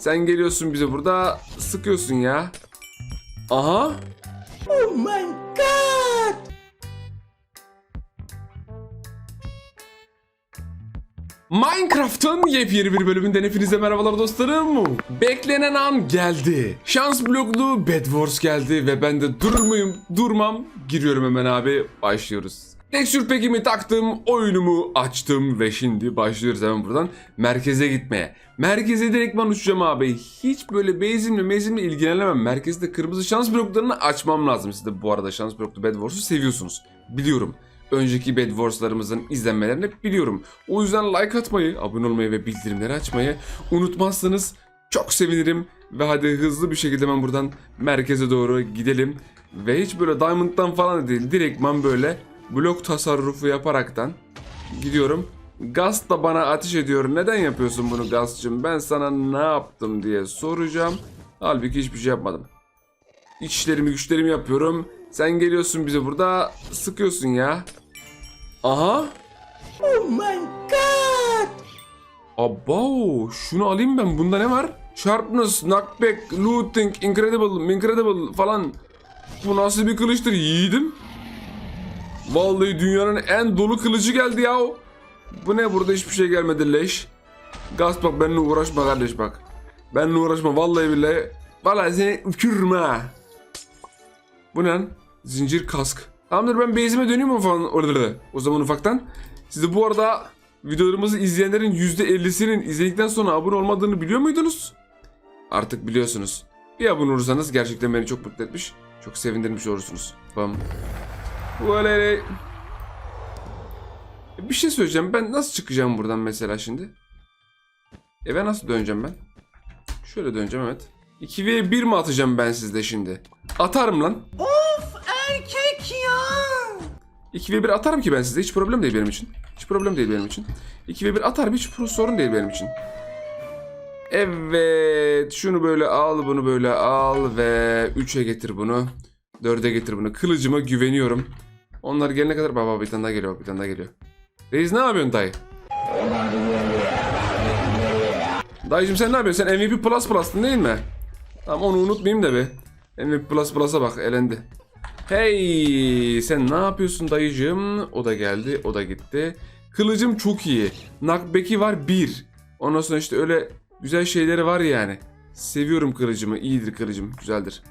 Sen geliyorsun bize burada sıkıyorsun ya. Aha. Oh my god! Minecraft'ın yepyeni bir bölümünden hepinize merhabalar dostlarım. Beklenen an geldi. Şans bloklu Bed Wars geldi ve ben de durur muyum? Durmam. Giriyorum hemen abi. Başlıyoruz. Texture pack'imi taktım, oyunumu açtım ve şimdi başlıyoruz hemen buradan merkeze gitmeye. Merkeze direktman uçacağım abi. Hiç böyle base'imle mezimle ilgilenemem. Merkezde kırmızı şans bloklarını açmam lazım. Siz de bu arada şans bloklu Bed Wars'u seviyorsunuz. Biliyorum önceki Bed Wars'larımızın izlenmelerini biliyorum. O yüzden like atmayı, abone olmayı ve bildirimleri açmayı unutmazsanız çok sevinirim. Ve hadi hızlı bir şekilde ben buradan merkeze doğru gidelim. Ve hiç böyle Diamond'dan falan değil, direktman böyle blok tasarrufu yaparaktan gidiyorum. Gaz da bana ateş ediyor. Neden yapıyorsun bunu Gaz'cığım? Ben sana ne yaptım diye soracağım. Halbuki hiçbir şey yapmadım. İşlerimi güçlerimi yapıyorum. Sen geliyorsun bize burada sıkıyorsun ya. Aha. Oh my god! Abo şunu alayım ben. Bunda ne var? Sharpness, knockback, looting, incredible, incredible falan. Bu nasıl bir kılıçtır yiğidim? Vallahi dünyanın en dolu kılıcı geldi ya. Bu ne burada hiçbir şey gelmedi leş. Gaz bak benimle uğraşma kardeş bak. Benimle uğraşma vallahi billahi. Vallahi seni ha. Bu ne? Zincir kask. Tamamdır ben base'ime döneyim mi falan orada o zaman ufaktan. Siz de bu arada videolarımızı izleyenlerin %50'sinin izledikten sonra abone olmadığını biliyor muydunuz? Artık biliyorsunuz. Bir abone olursanız gerçekten beni çok mutlu etmiş. Çok sevindirmiş olursunuz. Bam. Böyle. Bir şey söyleyeceğim. Ben nasıl çıkacağım buradan mesela şimdi? Eve nasıl döneceğim ben? Şöyle döneceğim evet. 2v1 mi atacağım ben sizde şimdi? Atarım lan. Erkek ya! 2v1 atarım ki ben size. Hiç problem değil benim için. Hiç problem değil benim için. 2v1 atarım hiç sorun değil benim için. Evet. Şunu böyle al, bunu böyle al ve 3'e getir bunu. 4'e getir bunu. Kılıcıma güveniyorum. Onlar gelene kadar baba bir tane daha geliyor, bir tane daha geliyor. Reis ne yapıyorsun dayı? Dayıcım sen ne yapıyorsun? Sen MVP Plus Plus'tın değil mi? Tamam onu unutmayayım da be. MVP Plus Plus'a bak elendi. Hey sen ne yapıyorsun dayıcım? O da geldi o da gitti. Kılıcım çok iyi. Knockback'i var bir. Ondan sonra işte öyle güzel şeyleri var yani. Seviyorum kılıcımı. iyidir kılıcım. Güzeldir.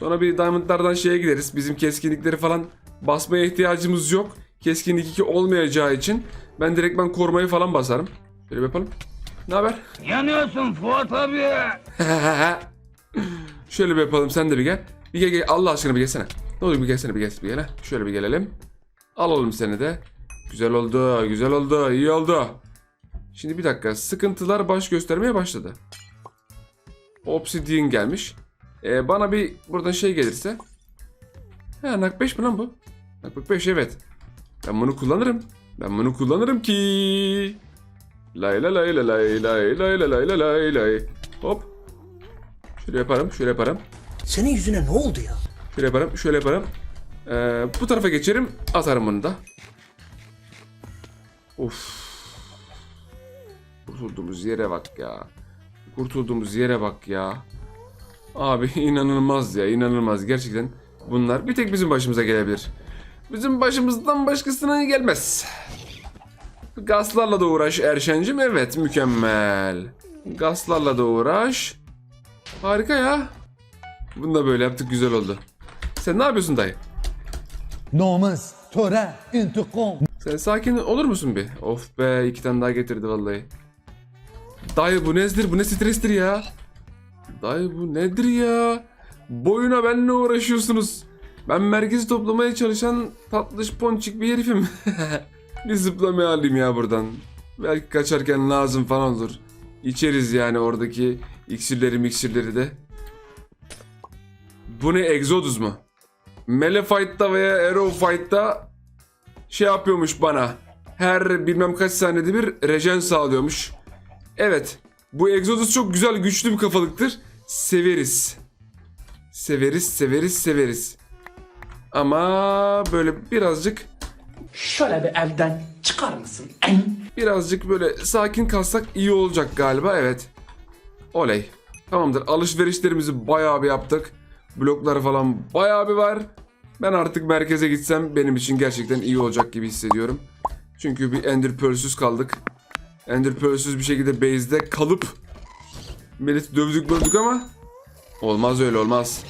Sonra bir diamondlardan şeye gideriz. Bizim keskinlikleri falan basmaya ihtiyacımız yok. Keskinlik 2 olmayacağı için ben direkt ben korumayı falan basarım. Şöyle yapalım. Ne haber? Yanıyorsun Fuat abi. Şöyle bir yapalım sen de bir gel. Bir gel, gel. Allah aşkına bir gelsene. Ne olur bir gelsene bir gel bir gel. Şöyle bir gelelim. Alalım seni de. Güzel oldu, güzel oldu, iyi oldu. Şimdi bir dakika. Sıkıntılar baş göstermeye başladı. Obsidian gelmiş. Ee, bana bir buradan şey gelirse. Ha nak 5 mi lan bu? Nak 5 evet. Ben bunu kullanırım. Ben bunu kullanırım ki. Lay lay lay lay lay lay lay lay lay lay lay. Hop. Şöyle yaparım, şöyle yaparım. Senin yüzüne ne oldu ya? Şöyle yaparım, şöyle yaparım. Ee, bu tarafa geçerim, atarım bunu da. Of. Kurtulduğumuz yere bak ya. Kurtulduğumuz yere bak ya. Abi inanılmaz ya, inanılmaz. Gerçekten bunlar bir tek bizim başımıza gelebilir. Bizim başımızdan başkasına gelmez. Gaslarla da uğraş Erşencim. Evet, mükemmel. Gaslarla da uğraş. Harika ya. Bunu da böyle yaptık, güzel oldu. Sen ne yapıyorsun dayı? Namaz, töre, intikam. Sen sakin olur musun bir? Of be iki tane daha getirdi vallahi. Dayı bu nedir? Bu ne strestir ya? Dayı bu nedir ya? Boyuna benle uğraşıyorsunuz. Ben merkezi toplamaya çalışan tatlış ponçik bir herifim. bir zıplamaya alayım ya buradan. Belki kaçarken lazım falan olur. İçeriz yani oradaki iksirleri miksirleri de. Bu ne Exodus mu? Malphite'da veya Arrow Fight'ta şey yapıyormuş bana. Her bilmem kaç saniyede bir rejen sağlıyormuş. Evet. Bu Exodus çok güzel güçlü bir kafalıktır. Severiz. Severiz, severiz, severiz. Ama böyle birazcık Şöyle bir evden çıkar mısın? En? birazcık böyle sakin kalsak iyi olacak galiba evet. Oley. Tamamdır. Alışverişlerimizi bayağı bir yaptık. Bloklar falan bayağı bir var. Ben artık merkeze gitsem benim için gerçekten iyi olacak gibi hissediyorum. Çünkü bir Ender Pearl'süz kaldık. Ender Pearl'süz bir şekilde base'de kalıp milleti dövdük böldük ama olmaz öyle olmaz.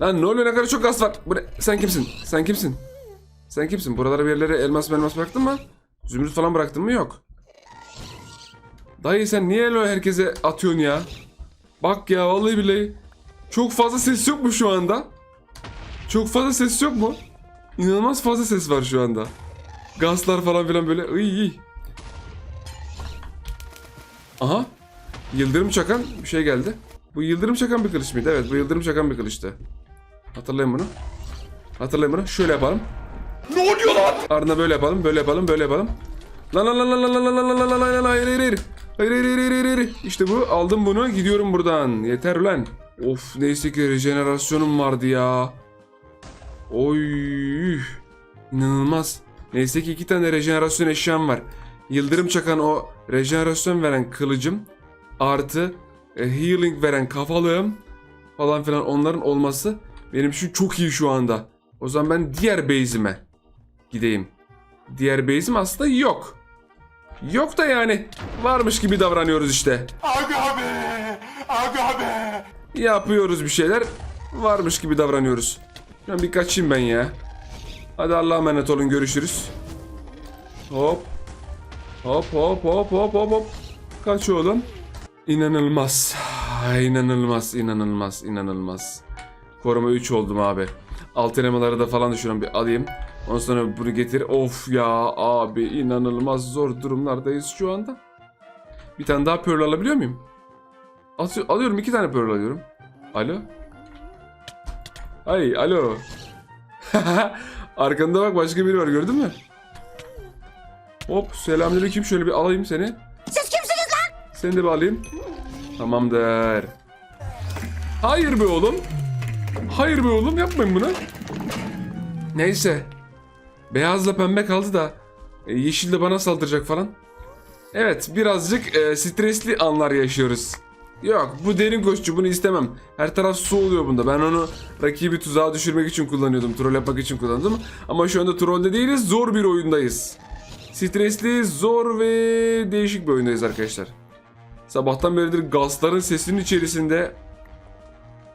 Lan ne oluyor ne kadar çok gaz var. Bu ne? Sen kimsin? Sen kimsin? Sen kimsin? Buralara bir yerlere elmas elmas bıraktın mı? Zümrüt falan bıraktın mı? Yok. Dayı sen niye öyle herkese atıyorsun ya? Bak ya vallahi billahi. Çok fazla ses yok mu şu anda? Çok fazla ses yok mu? İnanılmaz fazla ses var şu anda. Gazlar falan filan böyle iy iy. Aha. Yıldırım çakan bir şey geldi. Bu yıldırım çakan bir kılıç mıydı? Evet bu yıldırım çakan bir kılıçtı. Hatırlayın bunu. Hatırlayın bunu. Şöyle yapalım. Ne oluyor lan? Ardından böyle yapalım, böyle yapalım, böyle yapalım. Lan lan lan lan lan lan lan lan lan lan lan lan hayır hayır hayır. Hayır hayır hayır hayır hayır. İşte bu aldım bunu gidiyorum buradan. Yeter ulan. Of neyse ki rejenerasyonum vardı ya. Oy. İnanılmaz. Neyse ki iki tane rejenerasyon eşyam var. Yıldırım çakan o rejenerasyon veren kılıcım artı e, healing veren kafalığım falan filan onların olması benim için çok iyi şu anda. O zaman ben diğer base'ime gideyim. Diğer base'im aslında yok. Yok da yani varmış gibi davranıyoruz işte. Abi abi! Abi abi! Yapıyoruz bir şeyler. Varmış gibi davranıyoruz. Ben bir kaçayım ben ya. Hadi Allah'a emanet olun görüşürüz. Hop. Hop hop hop hop hop hop. Kaç oğlum. İnanılmaz. İnanılmaz, inanılmaz, inanılmaz. Koruma 3 oldum abi. Alt elemaları da falan düşünüyorum bir alayım. Ondan sonra bunu getir. Of ya abi inanılmaz zor durumlardayız şu anda. Bir tane daha pearl alabiliyor muyum? Atı- alıyorum iki tane pearl alıyorum. Alo? Ay alo. Arkanda bak başka biri var gördün mü? Hop selamünaleyküm şöyle bir alayım seni. Siz kimsiniz lan? Seni de bir alayım. Tamamdır. Hayır be oğlum. Hayır be oğlum yapmayın bunu. Neyse. Beyazla pembe kaldı da e, yeşil de bana saldıracak falan. Evet birazcık e, stresli anlar yaşıyoruz. Yok bu derin koşucu bunu istemem. Her taraf su oluyor bunda. Ben onu rakibi tuzağa düşürmek için kullanıyordum. Troll yapmak için kullandım. Ama şu anda trollde değiliz. Zor bir oyundayız. Stresli, zor ve değişik bir oyundayız arkadaşlar. Sabahtan beridir gazların sesinin içerisinde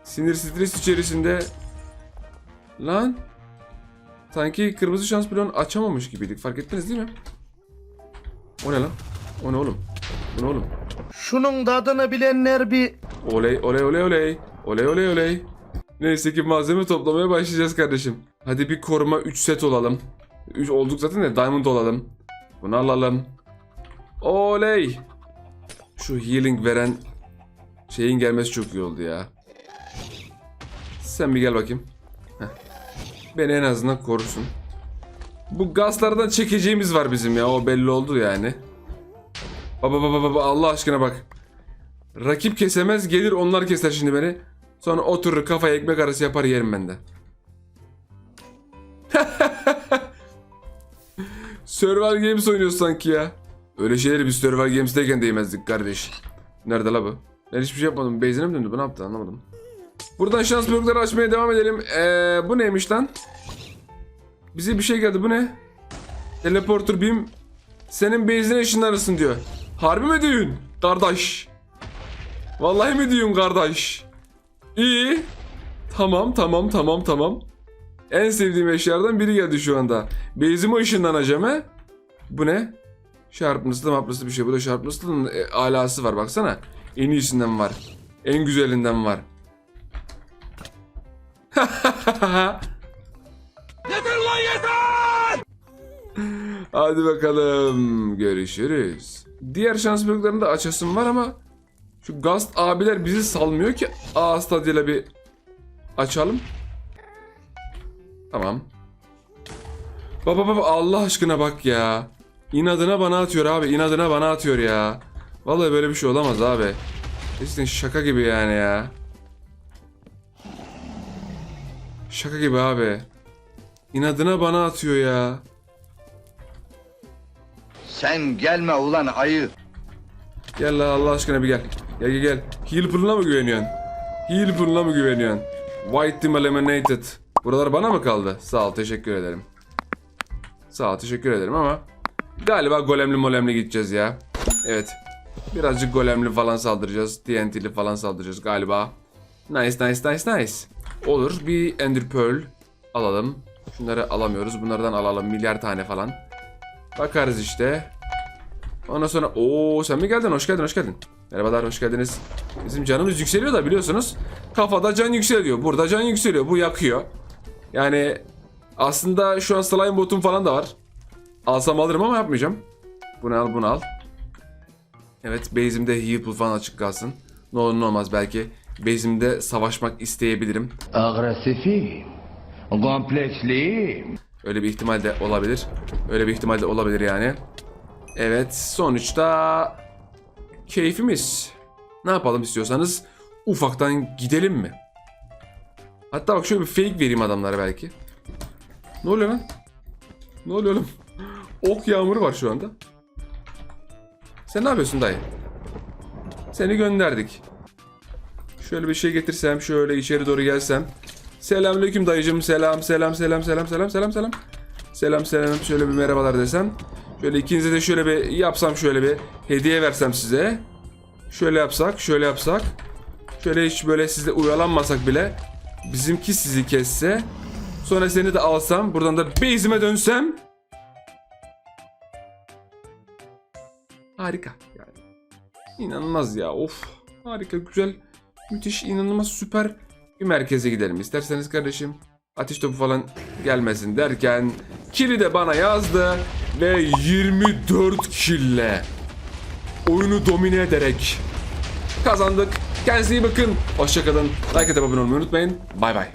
sinir stres içerisinde lan sanki kırmızı şans bloğunu açamamış gibiydik. Fark ettiniz değil mi? O ne lan? O ne oğlum? Bu ne oğlum? Şunun tadını bilenler bir... Oley oley oley oley. Oley oley oley. Neyse ki malzeme toplamaya başlayacağız kardeşim. Hadi bir koruma 3 set olalım. 3 olduk zaten de diamond olalım. Bunu alalım. Oley. Şu healing veren şeyin gelmesi çok iyi oldu ya. Sen bir gel bakayım. Heh. Beni en azından korusun. Bu gazlardan çekeceğimiz var bizim ya. O belli oldu yani. Baba baba baba Allah aşkına bak. Rakip kesemez gelir onlar keser şimdi beni. Sonra oturur kafaya ekmek arası yapar yerim ben de. Survival Games oynuyoruz sanki ya. Öyle şeyleri biz Survival Games'teyken değmezdik kardeş. Nerede la bu? Ben hiçbir şey yapmadım. Base'ine mi döndü? Bu ne yaptı anlamadım. Buradan şans blokları açmaya devam edelim. Ee, bu neymiş lan? Bize bir şey geldi. Bu ne? Teleporter beam. Senin base'ine ışınlanırsın diyor. Harbi mi diyorsun? Kardeş. Vallahi mi diyorsun kardeş? İyi. Tamam tamam tamam tamam. En sevdiğim eşyalardan biri geldi şu anda. Base'ime ışınlanacağım he. Bu ne? Sharpness'lı mapness'lı bir şey. Bu da Sharpness'lının e, alası var baksana. En iyisinden var. En güzelinden var. Hadi bakalım. Görüşürüz. Diğer şans bloklarını da açasım var ama şu Gast abiler bizi salmıyor ki A stadyayla bir açalım. Tamam. Baba baba Allah aşkına bak ya. İnadına bana atıyor abi. inadına bana atıyor ya. Vallahi böyle bir şey olamaz abi. Kesin şaka gibi yani ya. Şaka gibi abi. İnadına bana atıyor ya. Sen gelme ulan ayı. Gel la Allah aşkına bir gel. Gel gel gel. Heal mı güveniyorsun? Heal mı güveniyorsun? White team eliminated. Buralar bana mı kaldı? Sağ ol teşekkür ederim. Sağ ol teşekkür ederim ama galiba golemli molemli gideceğiz ya. Evet. Birazcık golemli falan saldıracağız. TNT'li falan saldıracağız galiba. Nice nice nice nice. Olur bir Ender Pearl alalım. Şunları alamıyoruz. Bunlardan alalım milyar tane falan. Bakarız işte. Ondan sonra ooo sen mi geldin? Hoş geldin, hoş geldin. Merhabalar, hoş geldiniz. Bizim canımız yükseliyor da biliyorsunuz. Kafada can yükseliyor. Burada can yükseliyor. Bu yakıyor. Yani aslında şu an slime botum falan da var. Alsam alırım ama yapmayacağım. Bunu al, bunu al. Evet, base'imde heal pool falan açık kalsın. Ne olur ne olmaz belki. Base'imde savaşmak isteyebilirim. Agresifim. Kompleksliyim. Öyle bir ihtimal de olabilir. Öyle bir ihtimal de olabilir yani. Evet sonuçta keyfimiz. Ne yapalım istiyorsanız ufaktan gidelim mi? Hatta bak şöyle bir fake vereyim adamlara belki. Ne oluyor lan? Ne oluyor oğlum? Ok yağmuru var şu anda. Sen ne yapıyorsun dayı? Seni gönderdik. Şöyle bir şey getirsem, şöyle içeri doğru gelsem. Selamünaleyküm dayıcım. Selam, selam, selam, selam, selam, selam, selam. Selam, selam. Şöyle bir merhabalar desem. Şöyle ikinize de şöyle bir yapsam şöyle bir hediye versem size. Şöyle yapsak, şöyle yapsak. Şöyle hiç böyle sizle uyalanmasak bile bizimki sizi kesse. Sonra seni de alsam, buradan da base'ime dönsem. Harika. Yani İnanılmaz ya. Of. Harika, güzel, müthiş, inanılmaz, süper bir merkeze gidelim. İsterseniz kardeşim ateş topu falan gelmesin derken kili de bana yazdı ve 24 kille oyunu domine ederek kazandık. Kendinize iyi bakın. Hoşçakalın. Like atıp abone olmayı unutmayın. Bay bay.